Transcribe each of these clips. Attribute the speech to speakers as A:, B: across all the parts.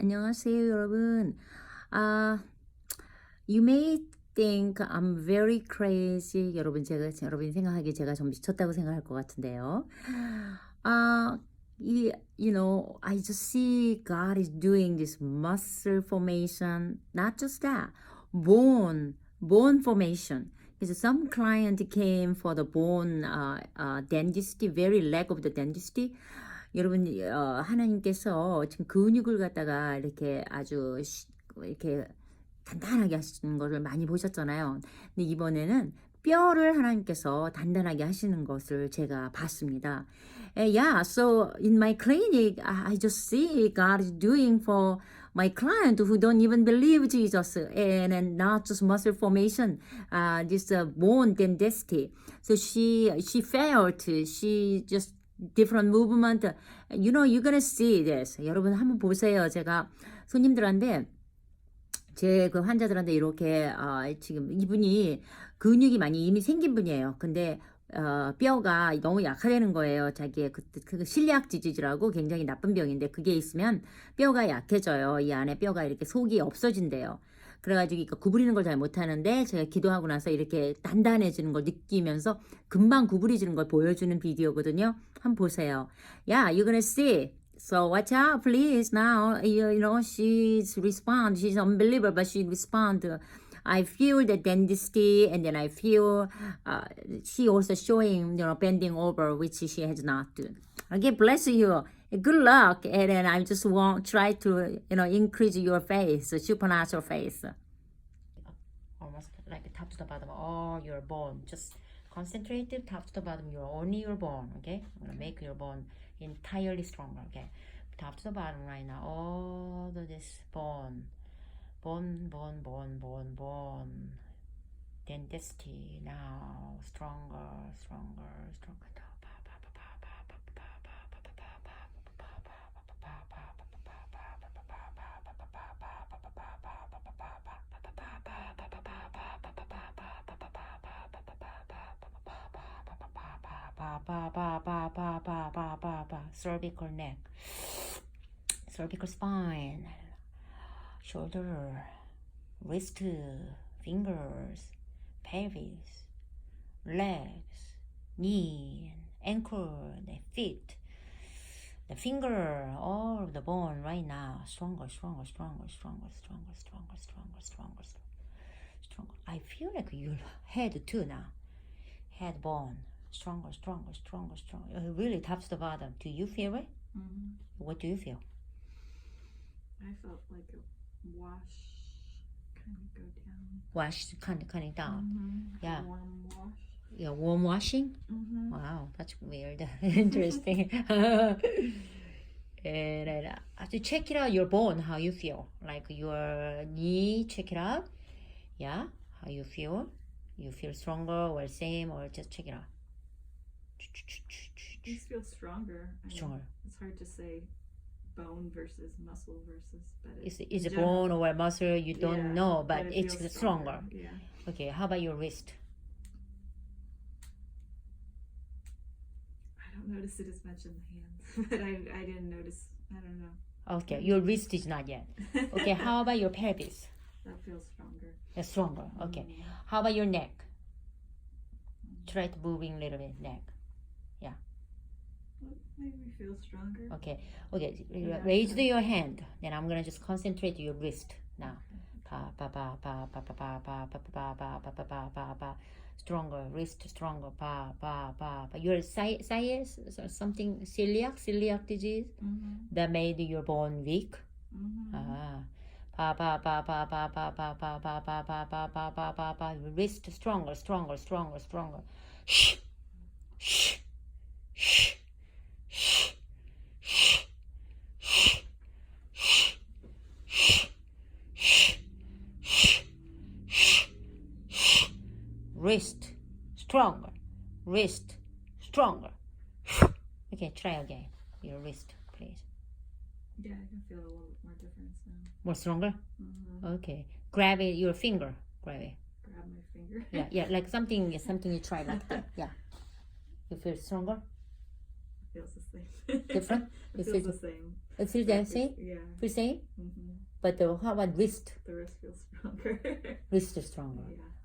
A: 안녕하세요, 여러분. 아, you may think I'm very crazy. 여러분, 제가, 여러분이 생각하기에 제가 좀 미쳤다고 생각할 것 같은데요. 아, 이, you know, I just see God is doing this muscle formation. Not just that, bone, bone formation. Because some client came for the bone uh, uh, dentistry, very lack of the dentistry. 여러분, 어, 하나님께서 지금 근육을 갖다가 이렇게 아주 시- 이렇게 단단하게 하시는 것을 많이 보셨잖아요. 근데 이번에는 뼈를 하나님께서 단단하게 하시는 것을 제가 봤습니다. Eh, yeah, so in my clinic, I just see God is doing for my client who don't even believe Jesus, and, and not just muscle formation, uh, this uh, bone density. So she she felt she just different movement. You know, you're gonna see this. 여러분 한번 보세요. 제가 손님들한테 제 그 환자들한테 이렇게 어, 지금 이분이 근육이 많이 이미 생긴 분이에요. 근데 어, 뼈가 너무 약화되는 거예요. 자기의 그, 그 실리악 디지즈라고 굉장히 나쁜 병인데 그게 있으면 뼈가 약해져요. 이 안에 뼈가 이렇게 속이 없어진대요. 그래가지고 이거 구부리는 걸 잘 못하는데 제가 기도하고 나서 이렇게 단단해지는 걸 느끼면서 금방 구부리지는 걸 보여주는 비디오거든요. 한번 보세요. Yeah, you're gonna see. So watch out, please. Now, you, know, she's respond. She's unbelievable, but she respond. I feel the dentistry, and then I feel uh, she also showing, you know, bending over, which she has not done. Okay, bless you. Good luck, and then I just want try to, you know, increase your face, supernatural face.
B: almost like top to the bottom all your bone. Just concentrate it top to the bottom. Your only your bone okay? I'm gonna make your bone entirely stronger okay? Top to the bottom right now all of this bone. Bone bone bone bone bone. Density now stronger stronger stronger ba ba ba ba ba ba ba ba cervical neck. Cervical spine. Shoulder. Wrist. Fingers. Pelvis. Legs. Knee. Ankle. The feet. The finger. All the bone right now. Stronger stronger stronger stronger stronger stronger stronger stronger. Stronger. I feel like your head too now. Head bone stronger, stronger, stronger, stronger. Uh, Really to the bottom. Do you feel it?
C: hmm
B: What do you feel?
C: I felt like a wash kind of go down.
B: Wash kind of coming down.
C: Mm-hmm.
B: Yeah.
C: Warm wash.
B: Yeah, warm washing.
C: Mm-hmm.
B: Wow, that's weird. Interesting. and uh, to check it out, your bone, how you feel, like your knee. Check it out. Yeah, how you feel. You feel stronger or same, or just check it out.
C: These feel stronger. I
B: Stronger.
C: It's hard to say bone versus muscle versus, but it,
B: Is is it
C: general-
B: bone or muscle? You don't
C: Yeah,
B: know, but,
C: it
B: it's
C: feels
B: stronger.
C: Yeah.
B: Okay, how about your wrist?
C: I don't notice it as much in the hands, but I, I didn't notice. I don't know.
B: Okay, your wrist is not yet. Okay, how about your pelvis?
C: that feels stronger.
B: It's stronger. Okay.
C: Mm.
B: How about your neck? Try to moving a little bit neck.
C: Maybe feel stronger.
B: Okay. Okay.
C: Yeah.
B: Raise your hand. Then I'm gonna just concentrate your wrist now. Pa pa pa pa pa pa pa pa pa pa pa pa pa pa pa pa. Stronger wrist, stronger. Pa pa pa pa. Your size or something celiac celiac disease
C: Mm-hmm.
B: that made your bone weak.
C: Mm-hmm.
B: Ah. Pa pa pa pa pa pa pa pa pa pa pa pa pa pa pa pa wrist stronger, stronger, stronger, stronger. Shh. Shh. Wrist stronger. Wrist stronger. Okay, try again. Your wrist, please.
C: Yeah, I can feel a little more difference now.
B: More stronger?
C: Mm-hmm.
B: Okay. Grab it, your finger. Grab it.
C: Grab my finger.
B: Yeah, yeah, like something, something you try like that. Yeah. You feel stronger?
C: Feels the same.
A: Different?
C: it
A: It
C: feels
A: feels-
C: the same.
A: It feels the same?
C: Yeah.
A: Feel same?
C: hmm
A: But the, how about wrist?
C: The wrist feels stronger.
A: Wrist is stronger.
C: yeah.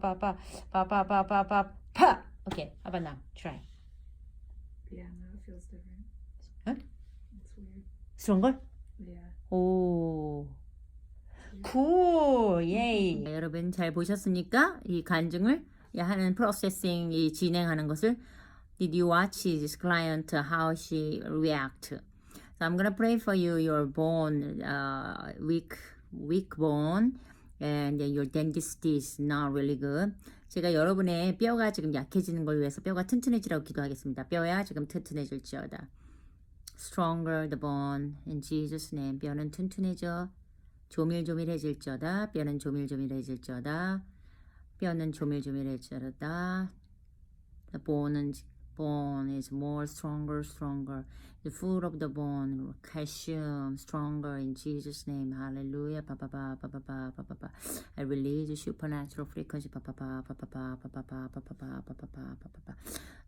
A: ba Okay, how about now? Try.
C: Yeah, now it feels different.
A: Huh?
C: It's weird.
A: Stronger?
C: Yeah.
A: 오. 굿! 예이. 여러분 잘 보셨습니까? 이 간증을 하는 프로세싱 이 진행하는 것을 Did you watch this client how she react? So I'm gonna pray for you your bone uh, weak weak bone and your dentistry is not really good. 제가 여러분의 뼈가 지금 약해지는 걸 위해서 뼈가 튼튼해지라고 기도하겠습니다. 뼈야 지금 튼튼해질지어다. Stronger the bone in Jesus name. 뼈는 튼튼해져. 조밀조밀해질지어다. 뼈는 조밀조밀해질지어다. 뼈는 조밀조밀해질지어다. The bone, bone is more stronger, stronger. The food of the bone, calcium, stronger in Jesus' name. Hallelujah. Pa pa pa pa pa pa pa pa. I release the supernatural frequency.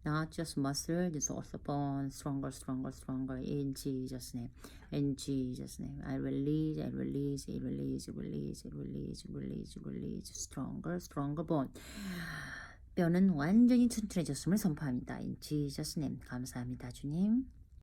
A: Not just muscle, it's also bone. Stronger, stronger, stronger in Jesus' name. In Jesus' name. I release, I release, I release, I release, I release, I release, I release. Stronger, stronger bone. 뼈는 완전히 튼튼해졌음을 선포합니다. In Jesus'. 감사합니다, 주님.